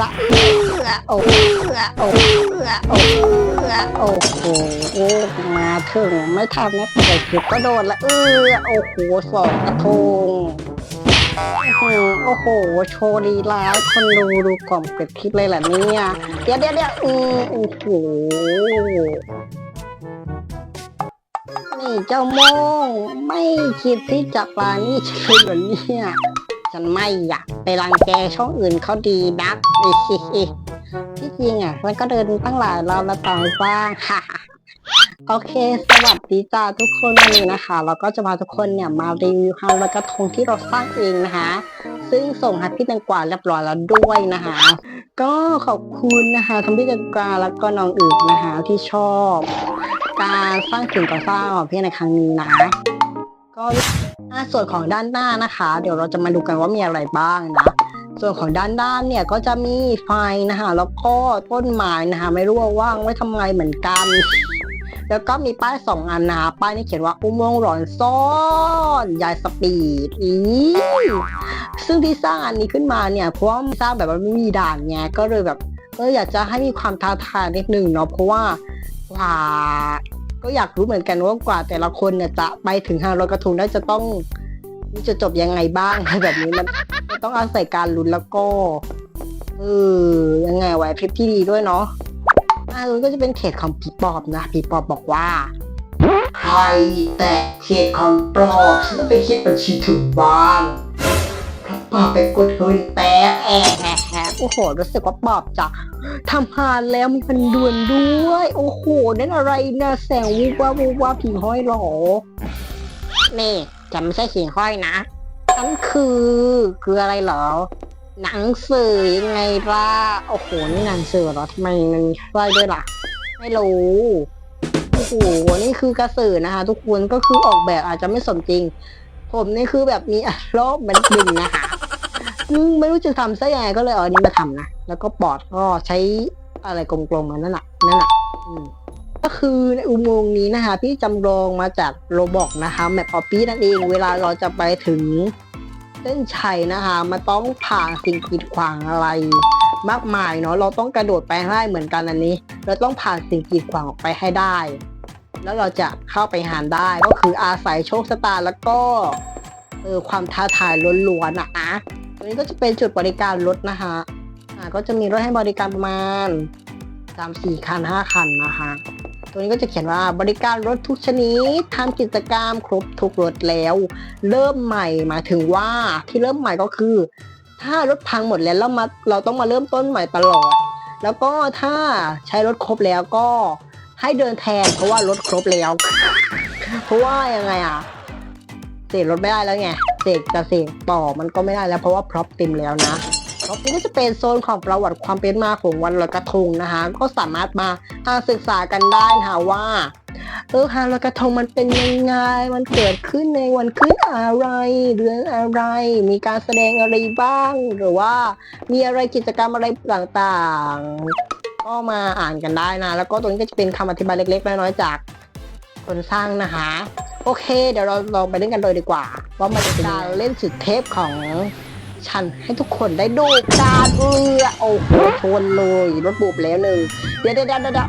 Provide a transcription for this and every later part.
ละเอื้อโอ้เอื้อโอ้เอื้อโอ้โอ้โหมาถึงไม่ทำนะเปิดคลิปก็โดนละเออโอ้โหสองกระทงโอ้โห โชว์ดีลาให้คนดูดูกล่อมเปิดคลิปเลยแหละเนี่ย เดี๋ยวเดี๋ยวเดี๋ยวอือโอ้โหนี่เจ้าโมงไม่คิดที่จะปลานี่ฉันเหรอเนี่ย ฉันไม่อยากไปรังแกช่องอื่นเขาดีนักที่จริงอะมันก็เดินตั้งหลายรอบแล้วตอนสร้างค่ะโอเค สวัสดีจ้าทุกคนวันนี้นะคะ เราก็จะพาทุกคนเนี่ยมารีวิวฮาลอยกระทงที่เราสร้างเองนะคะ ซึ่งส่งให้พี่แตงกวาเรียบร้อยแล้วด้วยนะคะ ก็ขอบคุณนะคะทั้งพี่แตงกวาแล้วก็น้องอึกนะคะที่ชอบ การสร้างสิ่งก่อสร้างของพี่ในครั้งนี้นะ ก็ ส่วนของด้านหน้านะคะ เดี๋ยวเราจะมาดูกันว่ามีอะไรบ้างนะ ส่วนของด้านด้านเนี่ยก็จะมีไฟนะคะ แล้วก็ต้นไม้นะคะ ไม่รู้ว่าว่างไว้ทำไงเหมือนกัน แล้วก็มีป้ายสองอันนะคะป้ายนี่เขียนว่าอุโมงค์หลอนซ่อนยายสปีดอีซึ่งที่สร้างอันนี้ขึ้นมาเนี่ยเพราะว่าสร้างแบบว่าไม่มีด่านไงก็เลยแบบเอออยากจะให้มีความท้าทายนิดนึงเนาะเพราะว่าว่า ก็อยากรู้เหมือนกันว่ากว่าแต่ละคนเนี่ยจะไปถึงฮาลอยกระทงได้จะต้องมีจะจบยังไงบ้างอะไรแบบนี้มันมันต้องอาศัยการลุ้นแล้วก็เออยังไงไหวพริบที่ดีด้วยเนาะอ่าลุ้นก็จะเป็นเขตของผีปอบนะผีปอบบอกว่าใครแต่เขตของปลอบฉันไปคิดบัญชีถึงบ้านพระปอบไปกดเฮยแตกแอะแอะแอะ โอ้โห รู้สึกว่าปอบจะทำพานแล้วมีพันดวนด้วย โอ้โห นั่นอะไรนะแสงวูบว่าบวูบว่าบผีห้อยหรอ นี่จะไม่ใช่ขิงห้อยนะนั่นคือ คืออะไรเหรอ หนังสือยังไงล่ะ โอ้โห นี่หนังสือเหรอทำไมมันมีห้อยด้วยล่ะ ไม่รู้โอ้โห นี่คือกระสือนะคะ ทุกคนก็คือออกแบบอาจจะไม่สมจริง ผมนี่คือแบบมีอารมณ์เหมันดึงนะคะ ไม่รู้จะทำซะยังไงก็เลยเอาอันนี้มาทำนะ แล้วก็ปอดก็ใช้อะไรกลมๆอันนั่นแหละนั่นแหละก็คือในอุโมงค์นี้นะคะพี่จำลองมาจากโรบอกนะคะแมปออปปี้นั่นเองเวลาเราจะไปถึงเส้นชัยนะคะมันต้องผ่านสิ่งกีดขวางอะไร มากมายเนาะเราต้องกระโดดไปให้ได้เหมือนกันอันนี้ เราต้องผ่านสิ่งกีดขวางออกไปให้ได้ แล้วเราจะเข้าไปหานได้ก็คืออาศัยโชคชะตาแล้วก็เออความท้าทายล้วนๆอะนะ ตัวนี้ก็จะเป็นจุดบริการรถนะคะอ่าก็จะมีรถให้บริการประมาณสามสี่คันห้าคันนะคะ ตัวนี้ก็จะเขียนว่าบริการรถทุกชนิดทำกิจกรรมครบทุกรถแล้ว เริ่มใหม่หมายถึงว่าที่เริ่มใหม่ก็คือ ถ้ารถพังหมดแล้วเรามาเราต้องมาเริ่มต้นใหม่ตลอด แล้วก็ถ้าใช้รถครบแล้วก็ให้เดินแทนเพราะว่ารถครบแล้ว เพราะว่ายังไงอะ เสกรถไม่ได้แล้วไงเสกจะเสกต่อมันก็ไม่ได้แล้วเพราะว่าพร็อพเต็มแล้วนะพร็อพนี้ก็จะเป็นโซนของประวัติความเป็นมาของวันลอยกระทงนะคะ ก็สามารถมาอ่าศึกษากันได้นะคะว่าเออฮาลอยกระทงมันเป็นยังไง มันเกิดขึ้นในวันขึ้นอะไร เดือนอะไร มีการแสดงอะไรบ้าง หรือว่ามีอะไรกิจกรรมอะไรต่างๆ ก็มาอ่านกันได้นะ แล้วก็ตรงนี้ก็จะเป็นคำอธิบายเล็กๆน้อยๆจากคนสร้างนะคะ โอเค เดี๋ยวเราลองไปเล่นกันเลยดีกว่าว่ามันจะเป็นการเล่นสุดเทพของฉันให้ทุกคนได้ดูการเรือโอ้โหชนเลยรถบุบแล้วหนึ่งเดี๋ยวเดี๋ยวเดี๋ยวเดี๋ยว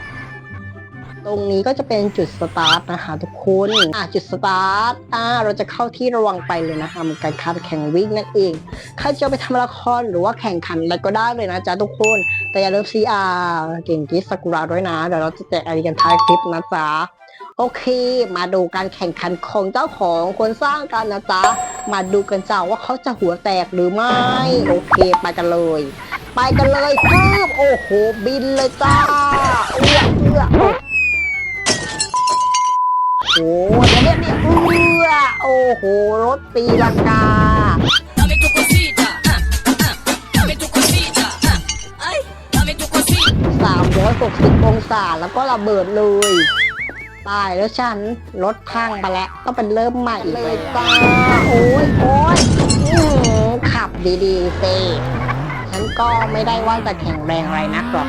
ตรงนี้ก็จะเป็นจุดสตาร์ทนะคะทุกคนอะจุดสตาร์ทอ่าเราจะเข้าที่ระวังไปเลยนะคะเหมือนการคัดแข่งวิ่งนั่นเองใครจะไปทำละครหรือว่าแข่งขันอะไรก็ได้เลยนะจ๊ะทุกคน แต่อย่าลืม CR เก่งกีซากุระด้วยนะเดี๋ยวเราจะแจกอะไรกันท้ายคลิปนะจ๊ะ โอเค มาดูการแข่งขันของเจ้าของคนสร้างกันนะจ๊ะ มาดูกันจ้าว่าเขาจะหัวแตกหรือไม่ โอเค ไปกันเลย ไปกันเลยคืบโอ้โห บินเลยจ้าเอื้อเอื้อโอ้โหเดี๋ยวเดี๋ยวเดี๋ยวเอื้อโอ้โห รถตีลังกา Dame tu cosita, ah, ah, dame tu cosita, ah, ay, dame tu cosita. 360องศาแล้วก็ระเบิดเลย ตายแล้วฉันรถพังไปแล้วก็เป็นเริ่มใหม่เลยจ้าโอ้ยโอ้ยอื้อหือขับดีๆสิฉันก็ไม่ได้ว่าจะแข็งแรงอะไรนักหรอก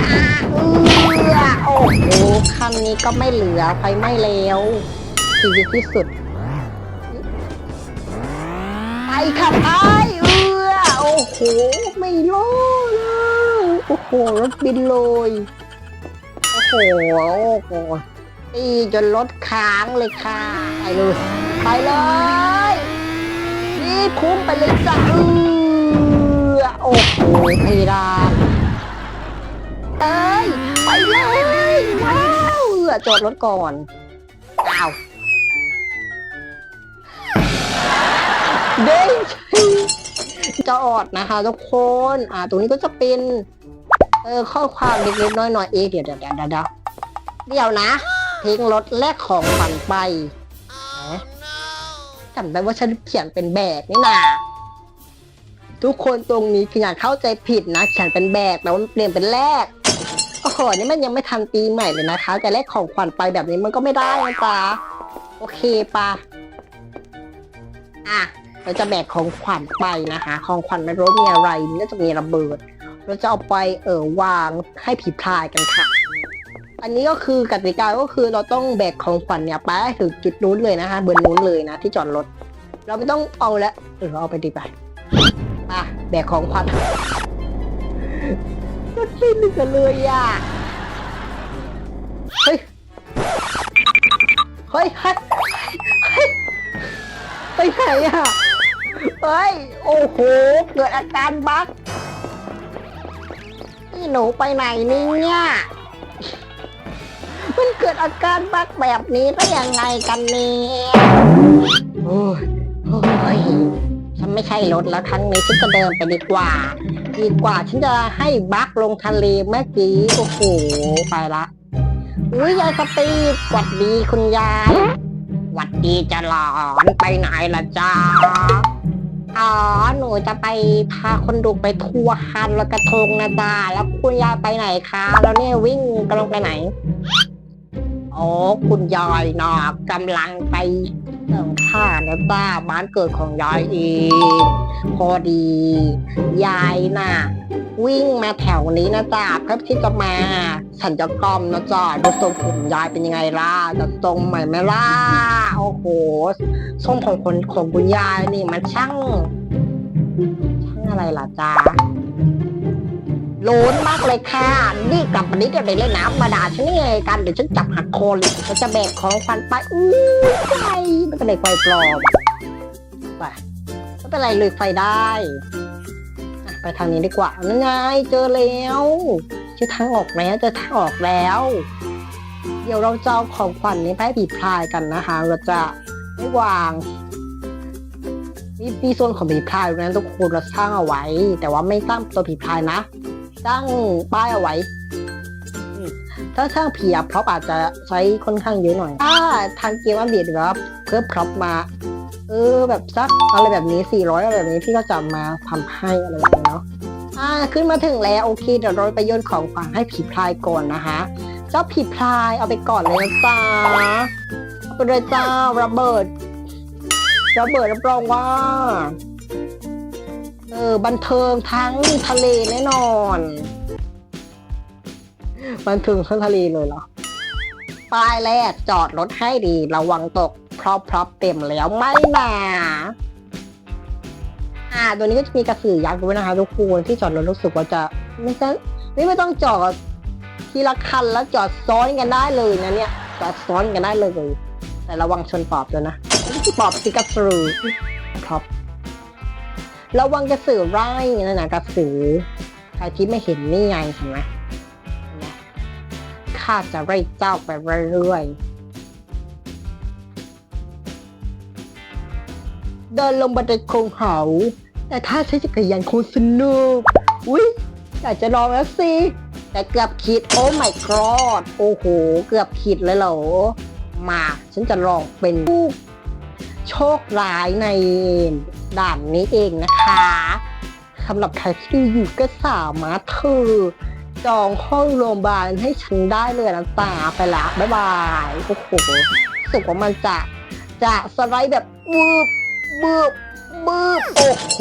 อ่าเอื้อโอ้โหคันนี้ก็ไม่เหลือไฟไหม้แล้วชีวิตที่สุดไปขับไปเอื้อโอ้โหไม่รอดเลรถบินเลยโอ้โหโอ้โห ตีจนรถค้างเลยค่ะ ไปเลยไปเลยนี่คุ้มไปเลยจ้ะเออโอ้โหเพดานเอ้ยไปเลยว้าวเออจอดรถก่อนอ้าวเด้งจอดนะคะทุกคนอ่าตรงนี้ก็จะเป็นเออข้อความเล็กๆน้อยๆเอะเดี๋ยวเดี๋ยวเดี๋ยวเดี๋ยวเดี๋ยวเดี๋ยวนะ ทิ้งรถแลกของขวัญไปเอ๊ะจำได้ว่าฉันเขียนเป็นแบกนี่นาทุกคนตรงนี้คืออย่าเข้าใจผิดนะเขียนเป็นแบกแต่ว่าเปลี่ยนเป็นแลกโอ้โหนี่มันยังไม่ทันปีใหม่เลยนะคะจะแลกของขวัญไปแบบนี้มันก็ไม่ได้นะจ๊ะโอเคปะอะเราจะแบกของขวัญไปนะคะ ของขวัญไม่รู้มีอะไรน่าจะมีระเบิด เราจะเอาไปเออวางให้ผีพลายกันค่ะ อันนี้ก็คือกติกาก็คือเราต้องแบกของขวัญเนี่ยไปถึงจุดนู้นเลยนะคะเบนนู้นเลยนะที่จอดรถ เราไม่ต้องเอาแล้วเออเอาไปดีไปมาแบกของขวัญก็สิ้นกันเลยอะเฮ้ยเฮ้ยเฮ้ยเฮ้ยไปไหนอะเฮ้ยโอ้โหเกิดอาการบั๊กนี่หนูไปไหนเนี่ย มันเกิดอาการบักแบบนี้ได้ยังไงกันเนี่ยโอ้ยโอ้ยฉันไม่ใช่รถแล้วครั้งนี้ฉันจะเดินไปดีกว่า ดีกว่าฉันจะให้บักลงทะเลเมื่อกี้โอ้โหไปละอุ้ยยายสตีดหวัดดีคุณยายหวัดดีจะหลอนไปไหนล่ะจ้าอ๋อ หนูจะไปพาคนดูไปทัวร์ฮันลอยกระทงนะจ๊ะแล้วคุณยายไปไหนคะ แล้วเนี่ยวิ่งกำลังไปไหน อ๋อ คุณยายนะกำลังไปเสิงข้านะจ้าบ้านเกิดของยายเอง พอดี ยายน่ะ วิ่งมาแถวนี้นะจ๊ะเพื่อที่จะมาสัญญกรรมนะจ๊ะดูทรงผมยายเป็นยังไงล่ะจะทรงใหม่ไหมล่ะโอ้โหทรงของคนของคุณยายนี่มันช่างช่างอะไรล่ะจ๊ะ โลนมากเลยค่ะ นี่กลับมานี้เดไปเล่นน้ำมาด่าฉันนี่ไงกัน เดี๋ยวฉันจับหักคอเลยฉันจะแบกของฟันไปอู้ไฟไม่เป็นไรไฟปลอมไปไม่เป็นไรเลยไฟได้ไปทางนี้ดีกว่านั่นไงเจอแล้วเจอทางออกแล้วเจอทางออกแล้ว เดี๋ยวเราจะเอาของขวัญนี้ไปผีพลายกันนะคะ เราจะไม่วางมีมีโซนของผีพรายนะทุกคนเราสร้างเอาไว้ แต่ว่าไม่สร้างตัวผีพรายนะ สร้างป้ายเอาไว้อืมถ้าสร้างผีอะพร็อพอาจจะใช้ค่อนข้างเยอะหน่อย ถ้าทางเกมอัปเดตหรือว่าเพิ่มพร็อพมา เออแบบสักอะไรแบบนี้ 400อะไรแบบนี้พี่ก็จะมาทำให้อะไรแบบนี้เนาะอ่าขึ้นมาถึงแล้วโอเคเดี๋ยวเราไปโยนของขวัญให้ผีพรายก่อนนะคะเจ้าผีพรายเอาไปก่อนเลยนะจ้าเอาไปเลยจ้าระเบิดระเบิดรับรองว่า เออบันเทิงทั้งทะเลแน่นอน บันเทิงทั้งทะเลเลยเหรอป้ายแรกจอดรถให้ดีระวังตกพรอพรอเต็มแล้วไม่หนาอ่าตัวนี้ก็จะมีกระสือยักษ์ด้วยนะคะทุกคนที่จอดรถรู้สึกว่าจะไม่ใช่ไม่ไม่ต้องจอดทีละคันแล้วจอดซ้อนกันได้เลยนะเนี่ยจอดซ้อนกันได้เลย แต่ระวังชนปอบด้วยนะไม่ใช่ปอบสิกระสือครับ ระวังกระสือไร่นะนะกระสือใครที่ไม่เห็นนี่ไงเห็นไหมข้าจะไล่เจ้าไปเรื่อยๆ เดินลงบันไดโคงเขา แต่ถ้าใช้จักรยานคงสนุกอุ้ยอยากจะลองแล้วสิ แต่เกือบขีดโอ้ my god โอ้โห เกือบขีดเลยเหรอ มา ฉันจะลองเป็นผู้ โชคร้ายในด่านนี้เองนะคะสำหรับใครที่ดูอยู่ก็สามารถเธอจองห้องโรงพยาบาลให้ฉันได้เลยนะตาไปละบ๊ายบายโอ้โหสึกว่ามันจะจะสไลด์แบบบืบบืบบืบโอ้โห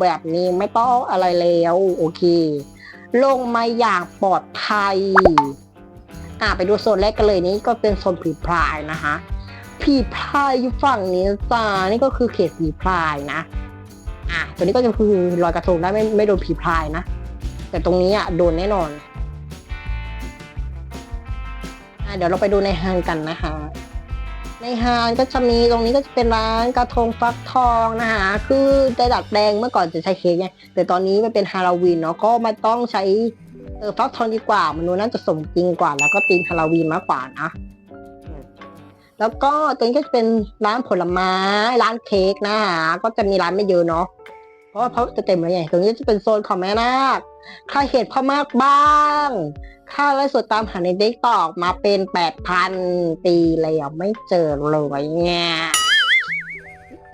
แบบนี้ไม่ต้องอะไรแล้ว โอเค ลงมาอย่างปลอดภัย อ่าไปดูโซนแรกกันเลยนี่ก็เป็นโซนผีพรายนะคะ ผีพรายอยู่ฝั่งนี้จ้านี่ก็คือเขตผีพรายนะ อะตัวนี้ก็จะคือลอยกระทงได้ไม่ไม่โดนผีพรายนะ แต่ตรงนี้อะโดนแน่นอนอะเดี๋ยวเราไปดูในฮานกันนะคะ ในฮานก็จะมีตรงนี้ก็จะเป็นร้านกระทงฟักทองนะคะคือได้ดัดแดงเมื่อก่อนจะใช้เค้กไงแต่ตอนนี้มันเป็นฮาโลวีนเนาะก็มาต้องใช้เออฟักทองดีกว่า มันดูน่าจะสมจริงกว่า แล้วก็ตีมฮาโลวีนมากกว่านะ แล้วก็ตรงนี้ก็จะเป็นร้านผลไม้ร้านเค้กนะคะก็จะมีร้านไม่เยอะเนาะเพราะว่าเขาจะเต็มแล้วไงตรงนี้จะเป็นโซนของแม่นาคใครเห็นพ่อมากบ้างค่าไลฟ์สดตามหาในเด็กตอกมาเป็นแปดพันปีแล้วไม่เจอเลยเนี่ย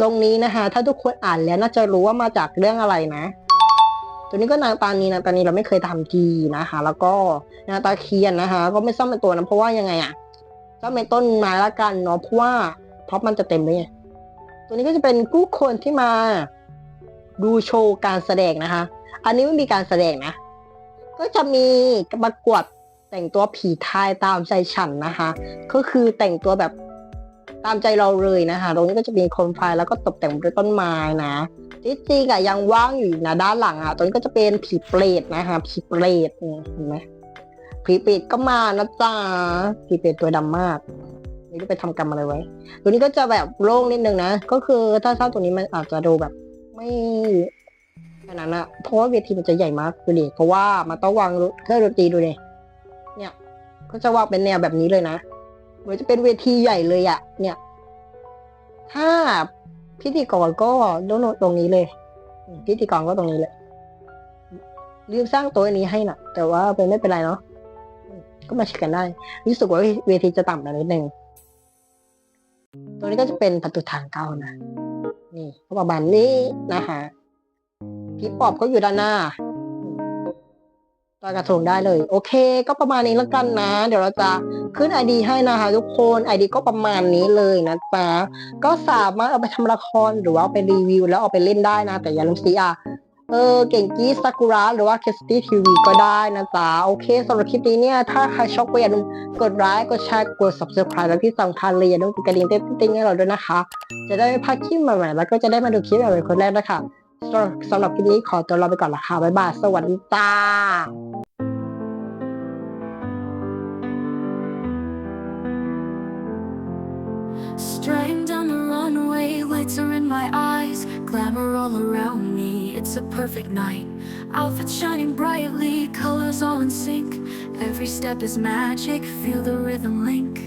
ตรงนี้นะคะ ถ้าทุกคนอ่านแล้วน่าจะรู้ว่ามาจากเรื่องอะไรนะ ตัวนี้ก็นางตานีนางตานีเราไม่เคยทำทีนะคะ แล้วก็นางตาเคียนนะคะ ก็ไม่ซ่อมเป็นตัวนะเพราะว่ายังไงอะ ซ่อมเป็นต้นไม้ละกันเนาะเพราะว่าเพราะมันจะเต็มเลยไงตัวนี้ก็จะเป็นผู้คนที่มาดูโชว์การแสดงนะคะ อันนี้ไม่มีการแสดงนะ ก็จะมีประกวดแต่งตัวผีไทยตามใจฉันนะคะ ก็คือแต่งตัวแบบตามใจเราเลยนะคะตรงนี้ก็จะมีโคมไฟแล้วก็ตกแต่งด้วยต้นไม้นะจริงอะยังว่างอยู่นะด้านหลังอะตรงนี้ก็จะเป็นผีเปรตนะคะผีเปรตเห็นไหม ผีปรตก็มานะจ๊ะผีปรตตัวดำมากไม่รู้ไปทำกรรมอะไรไว้ตัวนี้ก็จะแบบโล่งนิดนึงนะ ก็คือถ้าเช่าตัวนี้มันอาจจะดูแบบ ไม่ขนาดนั้นอะเพราะว่าเวทีมันจะใหญ่มากดูดิเพราะว่ามันต้องวางเครื่องดนตรีดูดิเนี่ย ก็จะวางเป็นแนวแบบนี้เลยนะเหมือนจะเป็นเวทีใหญ่เลยอะเนี่ย ถ้าพิธีกรก็โน่นตรงนี้เลย พิธีกรก็ตรงนี้เลยรีบสร้างโต๊ะอันนี้ให้นะแต่ว่าเป็นไม่เป็นไรเนาะ ก็มาเช็คกันได้ รู้สึกว่าเวทีจะต่ำไปนิดนึงตรงนี้ก็จะเป็นประตูทางเข้านะ นี่ก็ประมาณนี้นะคะพี่ปอบก็อยู่ด้านหน้าอืมลอยกระทงได้เลย โอเค ก็ประมาณนี้แล้วกันนะ เดี๋ยวเราจะขึ้นไอดีให้นะคะ ทุกคนไอดีก็ประมาณนี้เลยนะจ๊ะก็สามารถเอาไปทำละครหรือว่าเอาไปรีวิวแล้วเอาไปเล่นได้นะ แต่อย่าลืมซีอะ เออเก่งกี้ซากุระหรือว่าเคสตี้ทีวีก็ได้นะจ๊ะ โอเคสำหรับคลิปนี้เนี่ย ถ้าใครชอบก็อย่าลืมกดไลค์กดแชร์กด subscribe แล้วที่สำคัญเลยอย่าลืมกดกระดิ่งเต้นติ๊งให้เราด้วยนะคะ จะได้ไม่พลาดคลิปใหม่ๆแล้วก็จะได้มาดูคลิปใหม่ๆคนแรกนะคะสำหรับคลิปนี้ขอตัวลาไปก่อนละค่ะบ๊ายบายสวัสดีจ้า strength lights are in my eyes, glamour all around me. It's a perfect night. Outfits shining brightly, colors all in sync. Every step is magic, feel the rhythm link.